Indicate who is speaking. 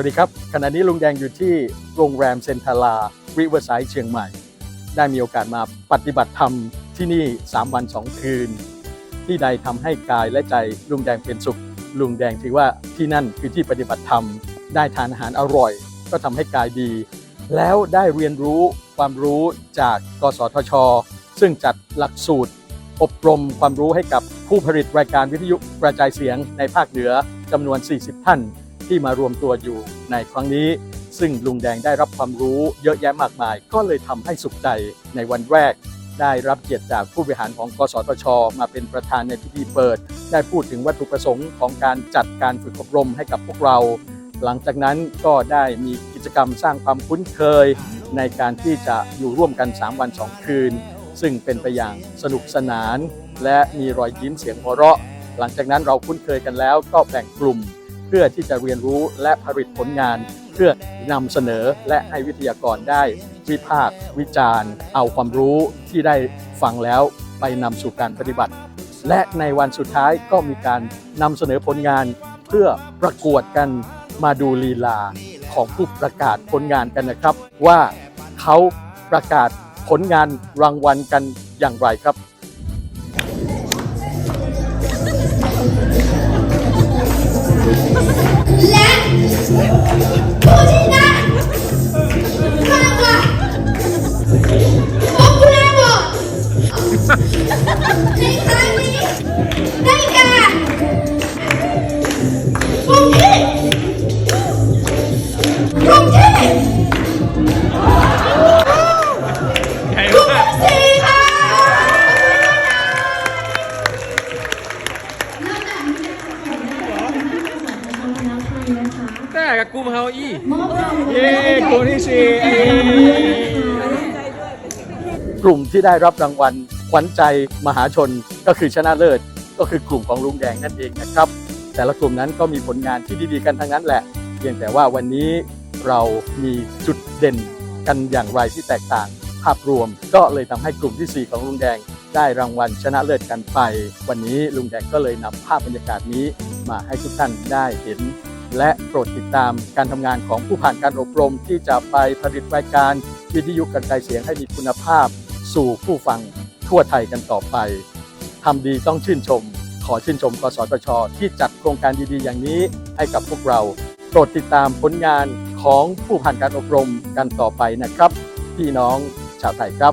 Speaker 1: วัสดีครับ ขณะนี้ลุงแดงอยู่ที่โรงแรมเซนทาราริเวอร์ไซด์เชียงใหม่ ได้มีโอกาสมาปฏิบัติธรรมที่นี่ 3 วัน 2 คืน ที่ใดทำให้กายและใจลุงแดงเป็นสุข ลุงแดงถือว่าที่นั่นคือที่ปฏิบัติธรรม ได้ทานอาหารอร่อย ก็ทำให้กายดี แล้วได้เรียนรู้ความรู้จากกสทช ซึ่งจัดหลักสูตร อบรมความรู้ให้กับผู้ผลิตรายการวิทยุกระจายเสียงในภาคเหนือจำนวน 40 ท่าน ที่มารวมตัวอยู่ในครั้งนี้ ซึ่งลุงแดงได้รับความรู้เยอะแยะมากมาย ก็เลยทำให้สุขใจในวันแรก ได้รับเกียรติจากผู้บริหารของกสทช มาเป็นประธานในพิธีเปิด ได้พูดถึงวัตถุประสงค์ของการจัดการฝึกอบรมให้กับพวกเรา หลังจากนั้นก็ได้มีกิจกรรมสร้างความคุ้นเคย ในการที่จะอยู่ร่วมกัน 3 วัน 2 คืน ซึ่งเป็นไปอย่างสนุกสนาน และมีรอยยิ้มเสียงหัวเราะ หลังจากนั้นเราคุ้นเคยกันแล้วก็แบ่งกลุ่ม เพื่อที่จะเรียนรู้และผลิตผลงาน เพื่อนำเสนอและให้วิทยากรได้ วิพากษ์วิจารณ์ เอาความรู้ที่ได้ฟังแล้วไปนำสู่การปฏิบัติ และในวันสุดท้ายก็มีการนำเสนอผลงาน เพื่อประกวดกันมาดูลีลาของผู้ประกาศผลงานกันนะครับ ว่าเขาประกาศผลงานรางวัลกันอย่างไรครับ
Speaker 2: และ กั
Speaker 3: บกูมเฮาอี้
Speaker 2: มอบรางวัล
Speaker 3: เย้กูที่สี่
Speaker 1: กลุ่มที่ได้รับรางวัลขวัญใจมหาชนก็คือชนะเลิศ ก็คือกลุ่มของลุงแดงนั่นเองนะครับ แต่ละกลุ่มนั้นก็มีผลงานที่ดีๆกันทั้งนั้นแหละ เพียงแต่ว่าวันนี้เรามีจุดเด่นกันอย่างไรที่แตกต่างภาพรวม ก็เลยทำให้กลุ่มทีสี่ 4 ของลุงแดงได้รางวัลชนะเลิศกันไป วันนี้ลุงแดงก็เลยนำภาพบรรยากาศนี้มาให้ทุกท่านได้เห็น และโปรดติดตามการทำงานของผู้ผ่านการอบรมที่จะไปผลิตรายการวิทยุกระจายเสียงให้มีคุณภาพ สู่ผู้ฟังทั่วไทยกันต่อไปทำดีต้องชื่นชม ขอชื่นชมกสทช ที่จัดโครงการดีๆ อย่างนี้ให้กับพวกเรา โปรดติดตามผลงานของผู้ผ่านการอบรมกันต่อไปนะครับ พี่น้องชาวไทยครับ